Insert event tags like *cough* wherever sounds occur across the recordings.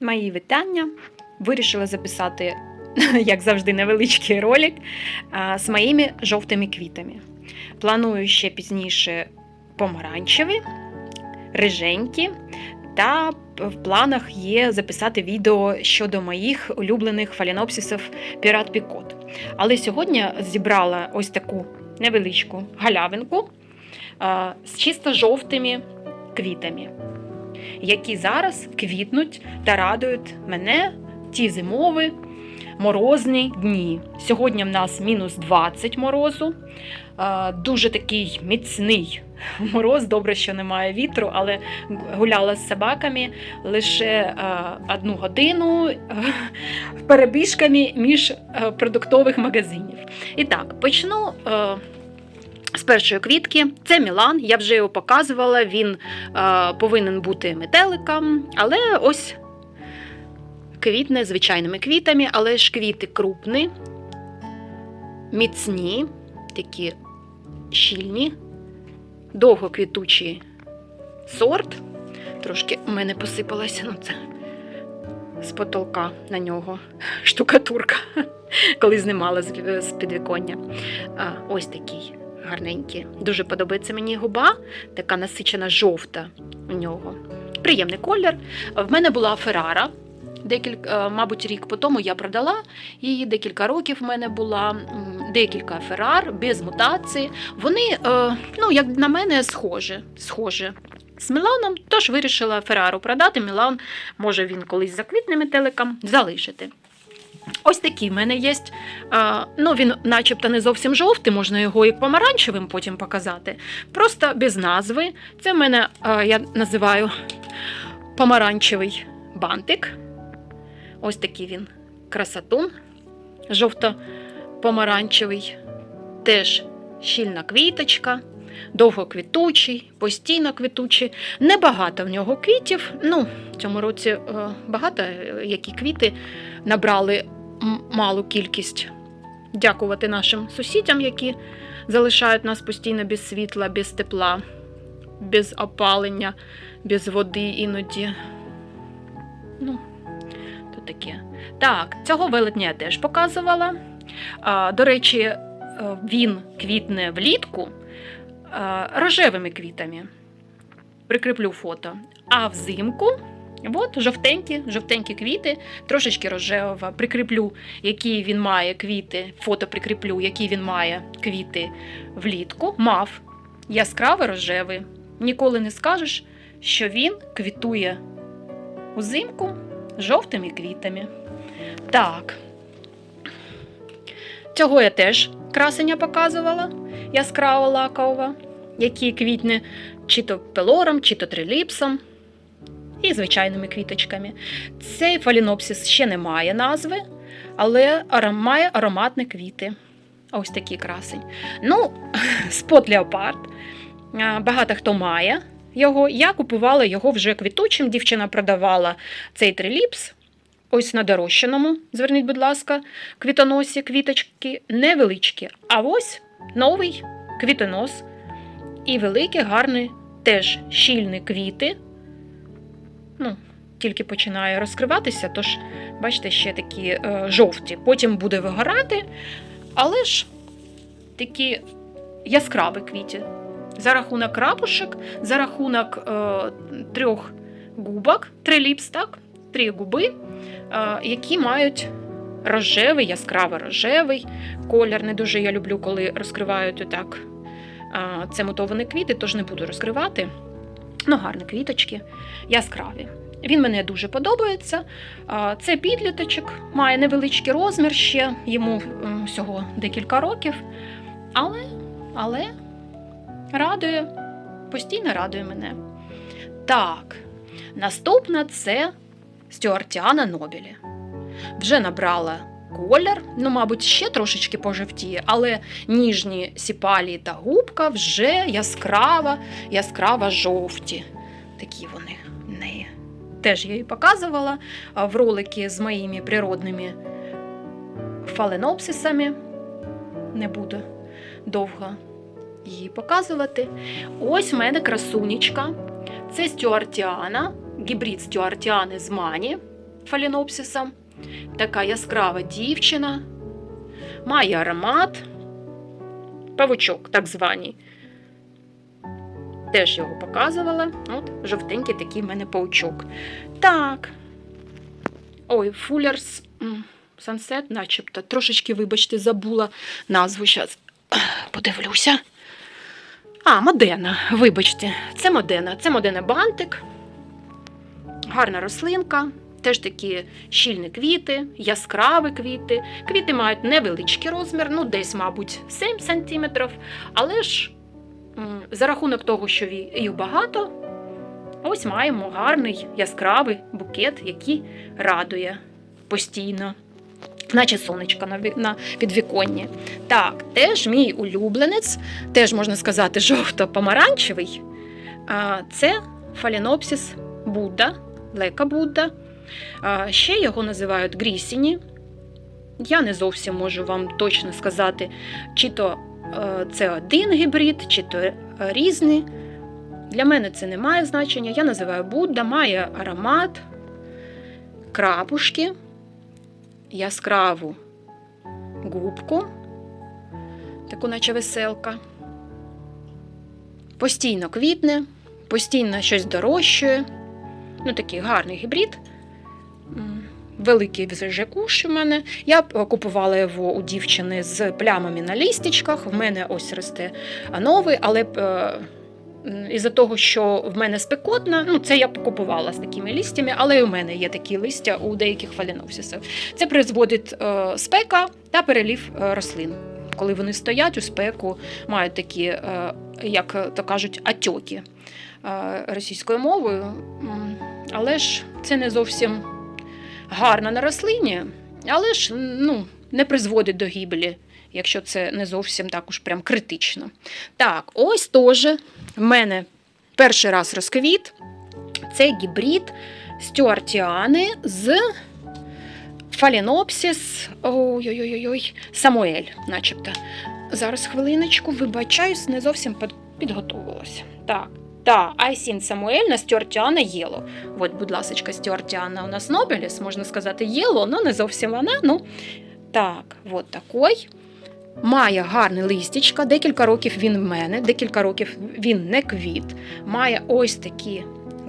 Мої вітання. Вирішила записати, *laughs* як завжди, невеличкий ролик з моїми жовтими квітами. Планую ще пізніше помаранчеві, риженькі, та в планах є записати відео щодо моїх улюблених фалінопсисів Пірат Пікот. Але сьогодні зібрала ось таку невеличку галявинку з чисто жовтими квітами які зараз квітнуть та радують мене ті зимові морозні дні. Сьогодні в нас мінус 20 морозу, е, дуже такий міцний *laughs* мороз. Добре, що немає вітру, але гуляла з собаками лише е, одну годину *laughs* перебіжками між е, продуктових магазинів. І так, почну. Е, з першої квітки це Мілан, я вже його показувала. Він е, повинен бути метеликом, але ось квітне звичайними квітами, але ж квіти крупні, міцні, такі щільні, довгоквітучий сорт. Трошки у мене посипалася ну це з потолка на нього *laughs* штукатурка, коли знімала з з підвіконня. Ось такий гарненькі. Дуже подобається мені губа, така насичена жовта у нього. Приємний колір. В мене була Феррара. Декілька, е, мабуть, рік по тому я продала її, декілька років в мене була декілька феррар без мутації. Вони, е, ну, як на мене, схожі. схожі з Міланом, тож вирішила Феррару продати. Мілан, може, він колись заквітне метеликом, залишити. Ось такий в мене є. Ну, він начебто не зовсім жовтий, можна його і помаранчевим потім показати. Просто без назви. Це в мене я називаю помаранчевий бантик. Ось такий він красотун. Жовто-помаранчевий. Теж щільна квіточка, довгоквітучий, постійно квітучий. Небагато в нього квітів. Ну, в цьому році е, багато е, які квіти набрали малу кількість. Дякувати нашим сусідям, які залишають нас постійно без світла, без тепла, без опалення, без води іноді. Ну, то таке. Так, цього велетня я теж показувала. А, до речі, е, він квітне влітку а, рожевими квітами. Прикріплю фото. А взимку, от жовтенькі, жовтенькі квіти, трошечки рожева. Прикріплю, які він має квіти, фото прикріплю, які він має квіти влітку. Мав яскравий рожевий. Ніколи не скажеш, що він квітує узимку жовтими квітами. Так. Цього я теж красення показувала, яскраво лакового, які квітне чи то пелором, чи то триліпсом і звичайними квіточками. Цей фалінопсис ще не має назви, але має ароматні квіти. Ось такий красень. Ну, *laughs* спот леопард. Багато хто має його. Я купувала його вже квітучим. Дівчина продавала цей триліпс. Ось на дорощеному, зверніть, будь ласка, квітоносі, квіточки невеличкі. А ось новий квітонос. І великі, гарні, теж щільні квіти. Ну, тільки починає розкриватися, тож, бачите, ще такі е, жовті. Потім буде вигорати, але ж такі яскраві квіти. За рахунок крапушек, за рахунок е, трьох губок, триліпс, так? Три губи, е, які мають рожевий, яскравий рожевий колір. Не дуже я люблю, коли розкривають отак. е, Це мутовані квіти, тож не буду розкривати. Ну, гарні квіточки, яскраві. Він мені дуже подобається. Це підліточок, має невеличкий розмір ще, йому всього декілька років. Але, але радує, постійно радує мене. Так, наступна це Стюартіана Нобілі. Вже набрала колір, ну, мабуть, ще трошечки пожовтіє, але ніжні сіпалії та губка вже яскрава, яскрава жовті. Такі вони в неї. Теж я її показувала в ролики з моїми природними фаленопсисами. Не буду довго її показувати. Ось в мене красунечка. Це стюартіана, гібрид стюартіани з мані. фалінопсисом. Така яскрава дівчина, має аромат, павучок, так званий. Теж його показувала. От, жовтенький такий в мене паучок. Так. Ой, м, Sunset, начебто. Трошечки, вибачте, забула назву. Зараз подивлюся. А, Модена, вибачте, це Модена. Це Модена бантик. Гарна рослинка. Теж такі щільні квіти, яскраві квіти. Квіти мають невеличкий розмір, ну десь, мабуть, 7 см. Але ж за рахунок того, що їх багато, ось маємо гарний яскравий букет, який радує постійно. Наче сонечко на, підвіконні. Так, теж мій улюбленець, теж можна сказати, жовто-помаранчевий. Це фалінопсис Будда, лека Будда. Ще його називають грісіні. Я не зовсім можу вам точно сказати, чи то е, це один гібрид, чи то різний. Для мене це не має значення. Я називаю Будда, має аромат, крапушки, яскраву губку, таку наче веселка. Постійно квітне, постійно щось дорощує. Ну, такий гарний гібрид. Великий кущ у мене. Я е, купувала його у дівчини з плямами на лістічках. В мене ось росте новий, але е, із-за того, що в мене спекотна, ну це я б купувала з такими листями, але і у мене є такі листя у деяких фалінопсисів. Це призводить е, спека та перелів е, рослин. Коли вони стоять у спеку, мають такі, е, як то кажуть, атьоки е, російською мовою. Але ж це не зовсім гарно на рослині, але ж ну, не призводить до гибелі, якщо це не зовсім так уж прям критично. Так, ось теж в мене перший раз розквіт. Це гібрид стюартіани з Фалінопсис. Ой-ой-ой, Самуель, начебто. Зараз хвилиночку, вибачаюсь, не зовсім під- підготовилася. Та, Айсін Самуель на Стюартіана Єло. От, будь ласка, Стюартіана у нас Нобеліс, можна сказати, Єло, але не зовсім вона. Ну, так, от такий. Має гарне листячка, декілька років він в мене, декілька років він не квіт. Має ось такі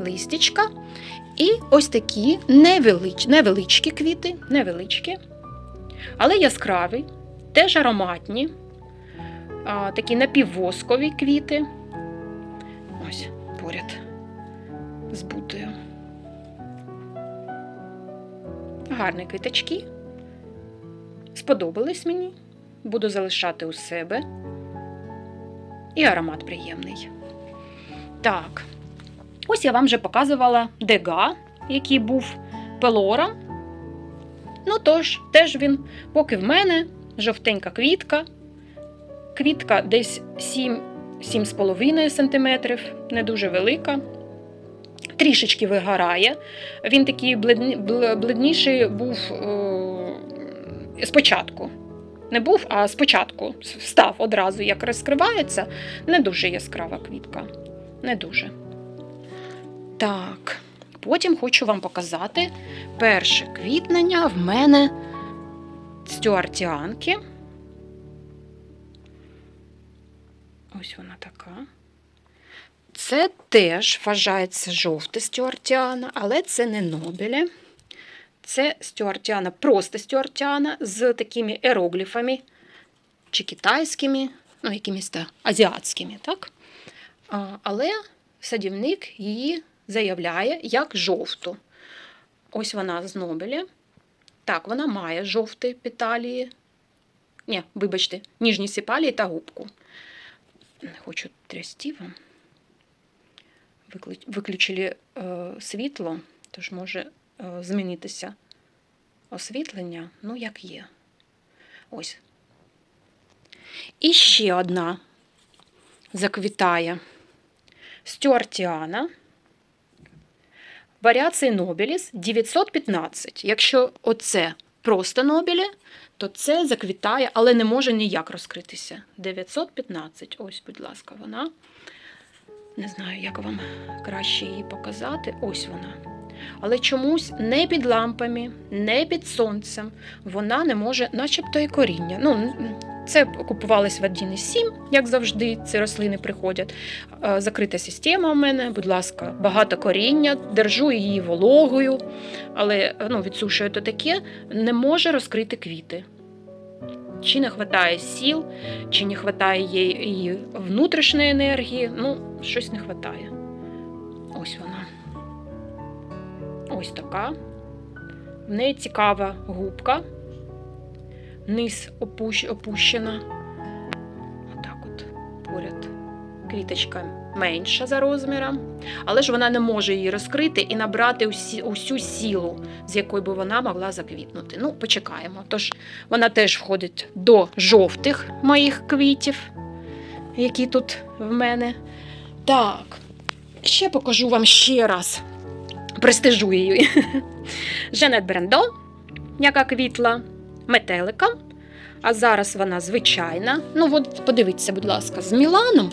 листячка. І ось такі невелич, невеличкі квіти, невеличкі, але яскраві, теж ароматні, такі напіввоскові квіти. Поряд з бутою. Гарні квіточки. Сподобались мені. Буду залишати у себе. І аромат приємний. Так. Ось я вам вже показувала дега, який був пелором. Ну тож, теж він, поки в мене жовтенька квітка. Квітка десь 7 7,5 см, не дуже велика. Трішечки вигорає. Він такий бледні- бледніший був е, спочатку. Не був, а спочатку став одразу, як розкривається. Не дуже яскрава квітка. Не дуже. Так, потім хочу вам показати перше квітнення в мене стюартіанки. Ось вона така. Це теж вважається жовте стюартіана, але це не Нобеле. Це стюартіана, просто стюартіана з такими ерогліфами, чи китайськими, ну, якимись та азіатськими, так? Але садівник її заявляє як жовту. Ось вона з Нобеля. Так, вона має жовті петалії. Ні, вибачте, ніжні сіпалії та губку. Не хочу трясти вам. Виключили е, світло, тож може е, змінитися освітлення, ну, як є. Ось. І ще одна заквітає. Стюартіана. Варіації Нобеліс 915. Якщо оце просто Нобелі, то це заквітає, але не може ніяк розкритися. 915. Ось, будь ласка, вона. Не знаю, як вам краще її показати. Ось вона. але чомусь не під лампами, не під сонцем вона не може, начебто і коріння. Ну, це купувалось в 1,7, як завжди, ці рослини приходять. Е, Закрита система у мене, будь ласка, багато коріння, держу її вологою, але е, ну, відсушую то таке, не може розкрити квіти. Чи не вистачає сіл, чи не вистачає її внутрішньої енергії, ну, щось не вистачає. Ось вона. Ось така. В неї цікава губка. Низ опущ, опущена. Отак от поряд. Квіточка менша за розміром, але ж вона не може її розкрити і набрати усі, усю сілу, з якою би вона могла заквітнути. Ну, почекаємо. Тож вона теж входить до жовтих моїх квітів, які тут в мене. Так, ще покажу вам ще раз. Престижу її. *laughs* Женет Брендо, яка квітла метеликом. А зараз вона звичайна. Ну, от подивіться, будь ласка, з Міланом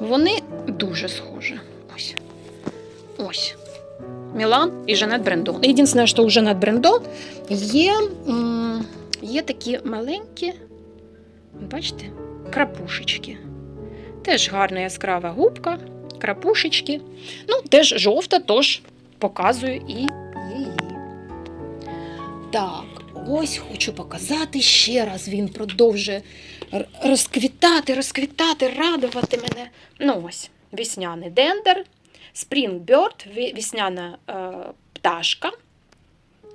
вони дуже схожі. Ось. Ось. Мілан і Жанет Брендо. Єдине, що у Жанет Брендо є, є такі маленькі, бачите, крапушечки. Теж гарна яскрава губка, крапушечки. Ну, теж жовта, тож показую і її. Так, ось хочу показати ще раз. Він продовжує розквітати, розквітати, радувати мене. Ну ось, вісняний дендер, ві- вісняна е, пташка,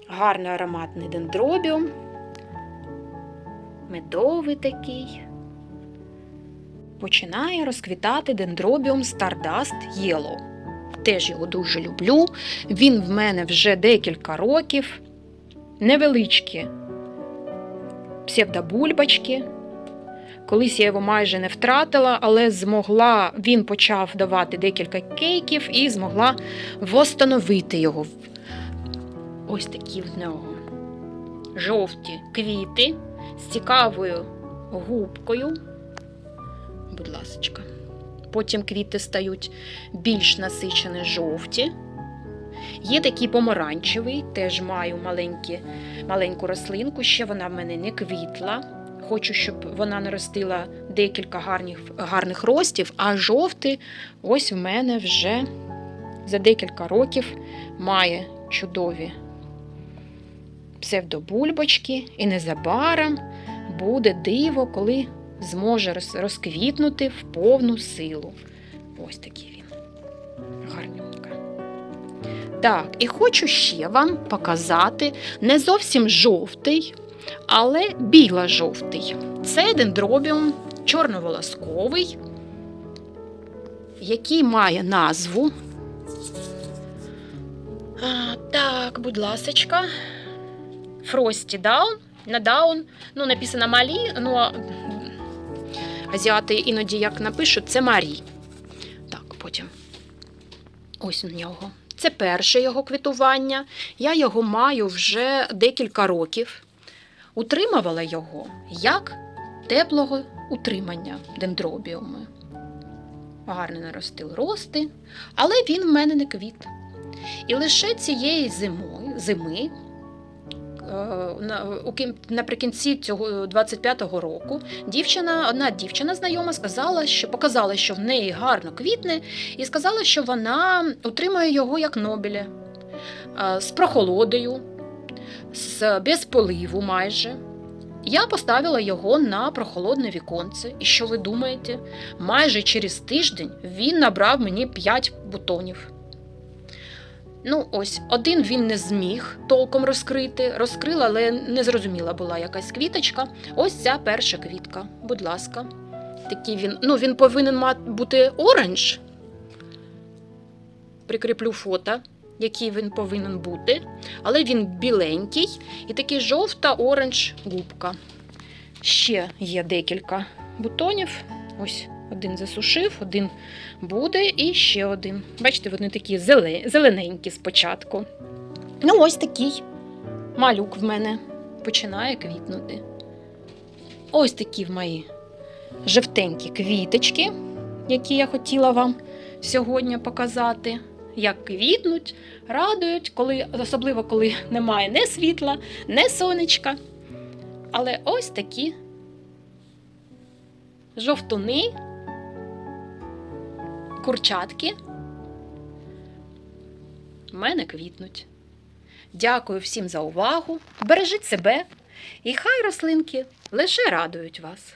гарний ароматний дендробіум, медовий такий. Починає розквітати дендробіум Stardust Yellow. Теж його дуже люблю. Він в мене вже декілька років. Невеличкі псевдобульбочки. Колись я його майже не втратила, але змогла, він почав давати декілька кейків і змогла восстановити його. Ось такі в нього жовті квіти з цікавою губкою. Будь ласочка. Потім квіти стають більш насичені жовті. Є такий помаранчевий, теж маю маленькі, маленьку рослинку, ще вона в мене не квітла. Хочу, щоб вона наростила декілька гарних, гарних ростів, а жовтий ось в мене вже за декілька років має чудові псевдобульбочки, і незабаром буде диво, коли зможе розквітнути в повну силу. Ось такий він. Гарнюнка. Так, і хочу ще вам показати не зовсім жовтий, але біло-жовтий. Це дендробіум чорноволосковий, який має назву. А, так, будь ласочка. Фрості Даун. На Даун. Ну, написано Малі, ну азіати іноді як напишуть, це Марі. Так, потім. Ось у нього. Це перше його квітування. Я його маю вже декілька років. Утримувала його як теплого утримання дендробіуми. Гарно наростив рости, але він в мене не квіт. І лише цієї зимою, зими, наприкінці цього 25-го року, дівчина, одна дівчина знайома сказала, що показала, що в неї гарно квітне, і сказала, що вона утримує його як нобіля е, з прохолодою, з без поливу майже. Я поставила його на прохолодне віконце. І що ви думаєте? Майже через тиждень він набрав мені 5 бутонів. Ну, ось, один він не зміг толком розкрити. Розкрила, але не зрозуміла була якась квіточка. Ось ця перша квітка. Будь ласка. Такий він, ну, він повинен мати бути оранж. Прикріплю фото, який він повинен бути. Але він біленький і такий жовта-оранж губка. Ще є декілька бутонів. Ось один засушив, один буде і ще один. Бачите, вони такі зелененькі спочатку. Ну, ось такий малюк в мене починає квітнути. Ось такі в мої жовтенькі квіточки, які я хотіла вам сьогодні показати. як квітнуть, радують, коли, особливо коли немає ні світла, ні сонечка. Але ось такі жовтуни, курчатки в мене квітнуть. Дякую всім за увагу. Бережіть себе, і хай рослинки лише радують вас.